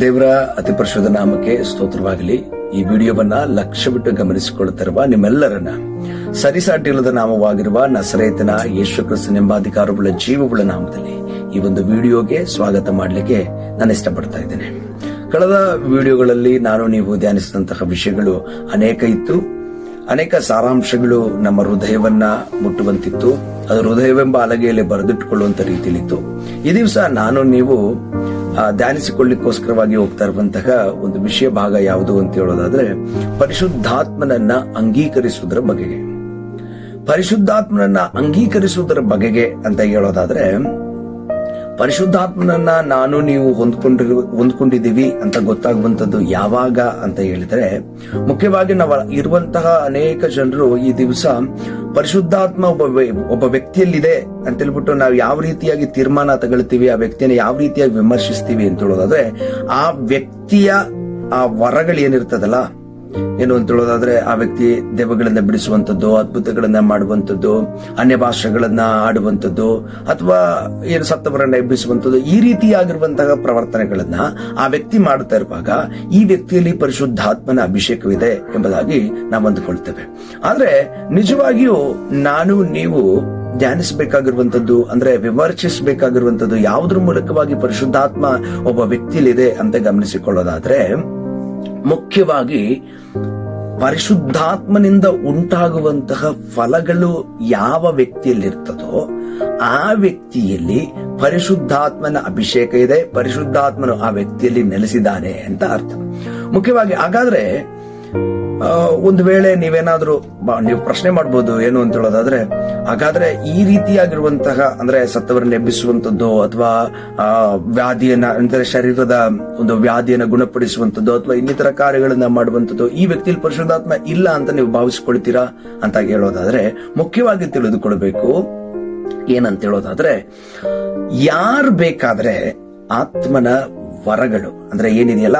ದೇವರ ಅತಿ ಪರಿಶುದ್ಧ ನಾಮಕ್ಕೆ ಸ್ತೋತ್ರವಾಗಲಿ. ಈ ವಿಡಿಯೋವನ್ನ ಲಕ್ಷ್ಯ ಬಿಟ್ಟು ಗಮನಿಸಿಕೊಳ್ಳುತ್ತಿರುವ ನಿಮ್ಮೆಲ್ಲರನ್ನ. ಸರಿಸಾಟಿಲ್ಲದ ನಾಮವಾಗಿರುವ ನಸರೇತನ ಕ್ರಿಸ್ತನೆಂಬ ಅಧಿಕಾರವುಳ್ಳ ಜೀವವುಳ್ಳ ನಾಮದಲ್ಲಿ ಈ ಒಂದು ವಿಡಿಯೋಗೆ ಸ್ವಾಗತ ಮಾಡಲಿಕ್ಕೆ ನಾನು ಇಷ್ಟಪಡ್ತಾ ಇದ್ದೇನೆ. ಕಳೆದ ವಿಡಿಯೋಗಳಲ್ಲಿ ನಾನು ನೀವು ಧ್ಯಾನಿಸಿದಂತಹ ವಿಷಯಗಳು ಅನೇಕ ಇತ್ತು. ಅನೇಕ ಸಾರಾಂಶಗಳು ನಮ್ಮ ಹೃದಯವನ್ನ ಮುಟ್ಟುವಂತಿತ್ತು. ಅದು ಹೃದಯವೆಂಬ ಅಲಗೆಯಲ್ಲಿ ಬರೆದಿಟ್ಟುಕೊಳ್ಳುವಂತ ರೀತಿಯಲ್ಲಿತ್ತು. ಈ ದಿವಸ ನಾನು ನೀವು ಧ್ಯಾನಿಸಿಕೊಳ್ಳಿಕ್ಕೋಸ್ಕರವಾಗಿ ಹೋಗ್ತಾ ಇರುವಂತಹ ಒಂದು ವಿಷಯ ಭಾಗ ಯಾವುದು ಅಂತ ಹೇಳೋದಾದ್ರೆ, ಪರಿಶುದ್ಧಾತ್ಮನನ್ನ ಅಂಗೀಕರಿಸುವುದರ ಬಗೆಗೆ. ಪರಿಶುದ್ಧಾತ್ಮನನ್ನ ಅಂಗೀಕರಿಸುವುದರ ಬಗೆಗೆ ಅಂತ ಹೇಳೋದಾದ್ರೆ ಪರಿಶುದ್ಧಾತ್ಮನನ್ನ ನಾನು ನೀವು ಹೊಂದ್ಕೊಂಡಿರು, ಹೊಂದ್ಕೊಂಡಿದ್ದೀವಿ ಅಂತ ಗೊತ್ತಾಗುವಂಥದ್ದು ಯಾವಾಗ ಅಂತ ಹೇಳಿದ್ರೆ, ಮುಖ್ಯವಾಗಿ ನಾವು ಇರುವಂತಹ ಅನೇಕ ಜನರು ಈ ದಿವಸ ಪರಿಶುದ್ಧಾತ್ಮ ಒಬ್ಬ ಒಬ್ಬ ವ್ಯಕ್ತಿಯಲ್ಲಿದೆ ಅಂತ ಹೇಳ್ಬಿಟ್ಟು ನಾವು ಯಾವ ರೀತಿಯಾಗಿ ತೀರ್ಮಾನ ತಗೊಳ್ತೀವಿ, ಆ ವ್ಯಕ್ತಿಯನ್ನು ಯಾವ ರೀತಿಯಾಗಿ ವಿಮರ್ಶಿಸ್ತೀವಿ ಅಂತ ಹೇಳೋದಾದ್ರೆ, ಆ ವ್ಯಕ್ತಿಯ ಆ ವರಗಳು ಏನಿರ್ತದಲ್ಲ ಏನು ಅಂತ ಹೇಳೋದಾದ್ರೆ, ಆ ವ್ಯಕ್ತಿ ದೆವ್ವಗಳನ್ನ ಬಿಡಿಸುವಂತದ್ದು ಅದ್ಭುತಗಳನ್ನ ಮಾಡುವಂತದ್ದು ಅನ್ಯ ಭಾಷೆಗಳನ್ನ ಆಡುವಂತದ್ದು ಅಥವಾ ಏನು ಸತ್ತವರನ್ನ ಎಬ್ಬಿಸುವಂತದ್ದು ಈ ರೀತಿಯಾಗಿರುವಂತಹ ಪ್ರವರ್ತನೆಗಳನ್ನ ಆ ವ್ಯಕ್ತಿ ಮಾಡ್ತಾ ಇರುವಾಗ ಈ ವ್ಯಕ್ತಿಯಲ್ಲಿ ಪರಿಶುದ್ಧಾತ್ಮನ ಅಭಿಷೇಕವಿದೆ ಎಂಬುದಾಗಿ ನಾವು ಅಂದುಕೊಳ್ತೇವೆ. ಆದ್ರೆ ನಿಜವಾಗಿಯೂ ನಾನು, ನೀವು ಧ್ಯಾನಿಸಬೇಕಾಗಿರುವಂತದ್ದು ಅಂದ್ರೆ ವಿಮರ್ಶಿಸಬೇಕಾಗಿರುವಂತದ್ದು ಯಾವುದ್ರ ಮೂಲಕವಾಗಿ ಪರಿಶುದ್ಧಾತ್ಮ ಒಬ್ಬ ವ್ಯಕ್ತಿಯಲ್ಲಿದೆ ಅಂತ ಗಮನಿಸಿಕೊಳ್ಳೋದಾದ್ರೆ ಮುಖ್ಯವಾಗಿ ಪರಿಶುದ್ಧಾತ್ಮನಿಂದ ಉಂಟಾಗುವಂತಹ ಫಲಗಳು ಯಾವ ವ್ಯಕ್ತಿಯಲ್ಲಿರ್ತದೋ ಆ ವ್ಯಕ್ತಿಯಲ್ಲಿ ಪರಿಶುದ್ಧಾತ್ಮನ ಅಭಿಷೇಕ ಇದೆ, ಪರಿಶುದ್ಧಾತ್ಮನು ಆ ವ್ಯಕ್ತಿಯಲ್ಲಿ ನೆಲೆಸಿದ್ದಾನೆ ಅಂತ ಅರ್ಥ. ಮುಖ್ಯವಾಗಿ ಹಾಗಾದ್ರೆ ಒಂದು ವೇಳೆ ನೀವೇನಾದ್ರೂ ನೀವು ಪ್ರಶ್ನೆ ಮಾಡ್ಬೋದು ಏನು ಅಂತ ಹೇಳೋದಾದ್ರೆ, ಹಾಗಾದ್ರೆ ಈ ರೀತಿಯಾಗಿರುವಂತಹ, ಅಂದ್ರೆ ಸತ್ತವರನ್ನ ಎಬ್ಬಿಸುವಂತದ್ದು ಅಥವಾ ವ್ಯಾಧಿಯನ್ನ, ಅಂದ್ರೆ ಶರೀರದ ಒಂದು ವ್ಯಾಧಿಯನ್ನ ಗುಣಪಡಿಸುವಂತದ್ದು ಅಥವಾ ಇನ್ನಿತರ ಕಾರ್ಯಗಳನ್ನ ಮಾಡುವಂತದ್ದು ಈ ವ್ಯಕ್ತಿಯಲ್ಲಿ ಪರಿಶುದ್ಧಾತ್ಮ ಇಲ್ಲ ಅಂತ ನೀವು ಭಾವಿಸ್ಕೊಳ್ತೀರಾ ಅಂತ ಹೇಳೋದಾದ್ರೆ, ಮುಖ್ಯವಾಗಿ ತಿಳಿದುಕೊಳ್ಬೇಕು. ಏನಂತ ಹೇಳೋದಾದ್ರೆ, ಯಾರು ಬೇಕಾದ್ರೆ ಆತ್ಮನ ವರಗಳು, ಅಂದ್ರೆ ಏನಿದೆಯಲ್ಲ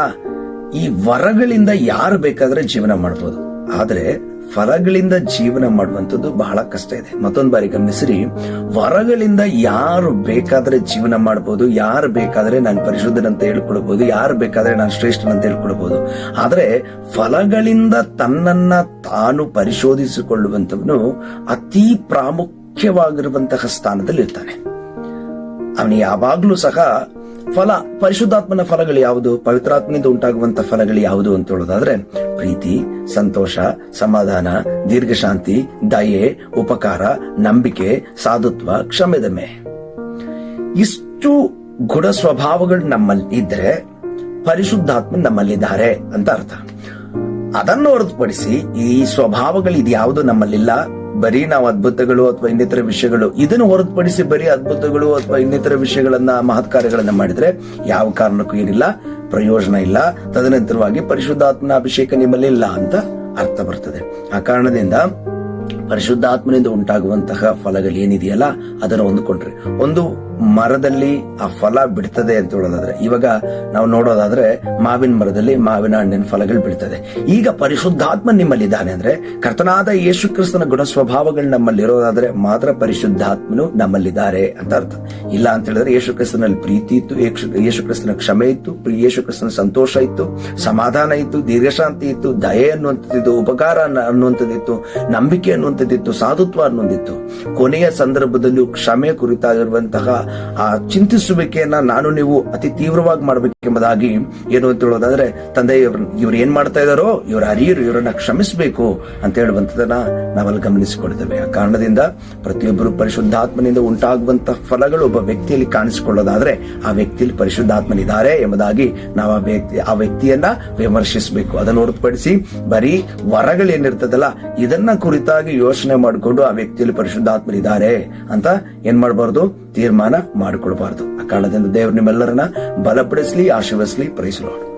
ಈ ವರಗಳಿಂದ ಯಾರು ಬೇಕಾದ್ರೆ ಜೀವನ ಮಾಡ್ಬೋದು. ಆದ್ರೆ ಫಲಗಳಿಂದ ಜೀವನ ಮಾಡುವಂಥದ್ದು ಬಹಳ ಕಷ್ಟ ಇದೆ. ಮತ್ತೊಂದು ಬಾರಿ ಗಮನಿಸಿರಿ. ವರಗಳಿಂದ ಯಾರು ಬೇಕಾದ್ರೆ ಜೀವನ ಮಾಡಬಹುದು ಯಾರು ಬೇಕಾದ್ರೆ ನಾನು ಪರಿಶುದ್ಧನಂತ ಹೇಳ್ಕೊಳ್ಬಹುದು ಯಾರು ಬೇಕಾದ್ರೆ ನಾನು ಶ್ರೇಷ್ಠನಂತ ಹೇಳ್ಕೊಳ್ಬಹುದು ಆದ್ರೆ ಫಲಗಳಿಂದ ತನ್ನನ್ನ ತಾನು ಪರಿಶೋಧಿಸಿಕೊಳ್ಳುವಂತವನು ಅತಿ ಪ್ರಾಮುಖ್ಯವಾಗಿರುವಂತಹ ಸ್ಥಾನದಲ್ಲಿ ಇರ್ತಾನೆ ಅವನು ಯಾವಾಗ್ಲೂ ಸಹ ಫಲ, ಪರಿಶುದ್ಧಾತ್ಮನ ಫಲಗಳು ಯಾವುದು? ಪವಿತ್ರಾತ್ಮನಿಂದ ಉಂಟಾಗುವಂತ ಫಲಗಳು ಯಾವುದು ಅಂತ ಹೇಳೋದಾದ್ರೆ, ಪ್ರೀತಿ, ಸಂತೋಷ, ಸಮಾಧಾನ, ದೀರ್ಘಶಾಂತಿ, ದಯೆ, ಉಪಕಾರ, ನಂಬಿಕೆ, ಸಾಧುತ್ವ ಕ್ಷಮೆದಮೆ ಇಷ್ಟು ಗುಣ ಸ್ವಭಾವಗಳು ನಮ್ಮಲ್ಲಿ ಇದ್ರೆ ಪರಿಶುದ್ಧಾತ್ಮ ನಮ್ಮಲ್ಲಿದ್ದಾರೆ ಅಂತ ಅರ್ಥ. ಅದನ್ನು ಹೊರತುಪಡಿಸಿ ಈ ಸ್ವಭಾವಗಳು ಇದ್ಯಾವುದು ನಮ್ಮಲ್ಲಿಲ್ಲ? ಬರೀ ನಾವು ಅದ್ಭುತಗಳು ಅಥವಾ ಇನ್ನಿತರ ವಿಷಯಗಳು, ಇದನ್ನು ಹೊರತುಪಡಿಸಿ ಬರೀ ಅದ್ಭುತಗಳು ಅಥವಾ ಇನ್ನಿತರ ವಿಷಯಗಳನ್ನ ಮಹತ್ ಕಾರ್ಯಗಳನ್ನ ಮಾಡಿದ್ರೆ ಯಾವ ಕಾರಣಕ್ಕೂ ಏನಿಲ್ಲ, ಪ್ರಯೋಜನ ಇಲ್ಲ. ತದನಂತರವಾಗಿ ಪರಿಶುದ್ಧಾತ್ಮನ ಅಭಿಷೇಕ ನಿಮ್ಮಲ್ಲಿ ಇಲ್ಲ ಅಂತ ಅರ್ಥ ಬರ್ತದೆ. ಆ ಕಾರಣದಿಂದ ಪರಿಶುದ್ಧಾತ್ಮನಿಂದ ಉಂಟಾಗುವಂತಹ ಫಲಗಳು ಏನಿದೆಯಲ್ಲ ಅದನ್ನು ಹೊಂದ್ಕೊಂಡ್ರೆ. ಒಂದು ಮರದಲ್ಲಿ ಆ ಫಲ ಬಿಡ್ತದೆ ಅಂತ ಹೇಳೋದಾದ್ರೆ, ಇವಾಗ ನಾವು ನೋಡೋದಾದ್ರೆ ಮಾವಿನ ಮರದಲ್ಲಿ ಮಾವಿನ ಹಣ್ಣಿನ ಫಲಗಳು ಬಿಡ್ತದೆ. ಈಗ ಪರಿಶುದ್ಧಾತ್ಮ ನಿಮ್ಮಲ್ಲಿ ಇದ್ದಾನೆ ಅಂದ್ರೆ, ಕರ್ತನಾದ ಯೇಸು ಕ್ರಿಸ್ತನ ಗುಣ ಸ್ವಭಾವಗಳು ನಮ್ಮಲ್ಲಿರೋದಾದ್ರೆ ಮಾತ್ರ ಪರಿಶುದ್ಧಾತ್ಮನು ನಮ್ಮಲ್ಲಿದ್ದಾರೆ ಅಂತ ಅರ್ಥ. ಇಲ್ಲ ಅಂತ ಹೇಳಿದ್ರೆ ಯೇಸು ಕ್ರಿಸ್ತನಲ್ಲಿ ಪ್ರೀತಿ ಇತ್ತು, ಯೇಸು- ಕ್ರಿಸ್ತನ ಕ್ಷಮೆ ಇತ್ತು ಯೇಸು ಕ್ರಿಸ್ತನ ಸಂತೋಷ ಇತ್ತು, ಸಮಾಧಾನ ಇತ್ತು, ದೀರ್ಘಶಾಂತಿ ಇತ್ತು, ದಯೆ ಅನ್ನುವಂಥದ್ದು ಉಪಕಾರ ಅನ್ನುವಂಥದ್ದು ಇತ್ತು ನಂಬಿಕೆ ಅನ್ನುವಂಥದ್ದಿತ್ತು ಸಾಧುತ್ವ ಅನ್ನುವಂದಿತ್ತು ಕೊನೆಯ ಸಂದರ್ಭದಲ್ಲೂ ಕ್ಷಮೆ ಕುರಿತಾಗಿರುವಂತಹ, ಆ, ಚಿಂತಿಸುವಿಕೆಯನ್ನ ನಾನು ನೀವು ಅತಿ ತೀವ್ರವಾಗಿ ಮಾಡಬೇಕೆಂಬುದಾಗಿ ಏನು ಅಂತ ಹೇಳೋದಾದ್ರೆ, ತಂದೆ ಇವ್ರ, ಇವ್ರು ಏನ್ ಮಾಡ್ತಾ ಇದಾರೋ ಇವ್ರ ಅರಿಯರು ಇವರನ್ನ ಕ್ಷಮಿಸಬೇಕು ಅಂತ ಹೇಳುವಂತದನ್ನ ನಾವಲ್ಲಿ ಗಮನಿಸಿಕೊಳ್ತೇವೆ ಆ ಕಾರಣದಿಂದ ಪ್ರತಿಯೊಬ್ಬರು ಪರಿಶುದ್ಧಾತ್ಮನಿಂದ ಉಂಟಾಗುವಂತಹ ಫಲಗಳು ಒಬ್ಬ ವ್ಯಕ್ತಿಯಲ್ಲಿ ಕಾಣಿಸಿಕೊಳ್ಳೋದಾದ್ರೆ, ಆ ವ್ಯಕ್ತಿಯಲ್ಲಿ ಪರಿಶುದ್ಧಾತ್ಮನಿದ್ದಾರೆ ಎಂಬುದಾಗಿ ನಾವು ಆ ವ್ಯಕ್ತಿ, ಆ ವ್ಯಕ್ತಿಯನ್ನ ವಿಮರ್ಶಿಸಬೇಕು. ಅದನ್ನ ಹೊರತುಪಡಿಸಿ ಬರೀ ವರಗಳೇನಿರ್ತದಲ್ಲ, ಇದನ್ನ ಕುರಿತಾಗಿ ಯೋಚನೆ ಮಾಡಿಕೊಂಡು ಆ ವ್ಯಕ್ತಿಯಲ್ಲಿ ಪರಿಶುದ್ಧಾತ್ಮರಿದ್ದಾರೆ ಅಂತ ಏನ್ ಮಾಡಬಾರ್ದು? ತೀರ್ಮಾನ ಮಾಡಿಕೊಳ್ಬಾರ್ದು. ಆ ಕಾರಣದಿಂದ ದೇವರು ನಿಮ್ಮೆಲ್ಲರನ್ನ ಬಲಪಡಿಸ್ಲಿ ಆಶೀರ್ವಸ್ಲಿ ಪ್ರೈಸಲೋಣ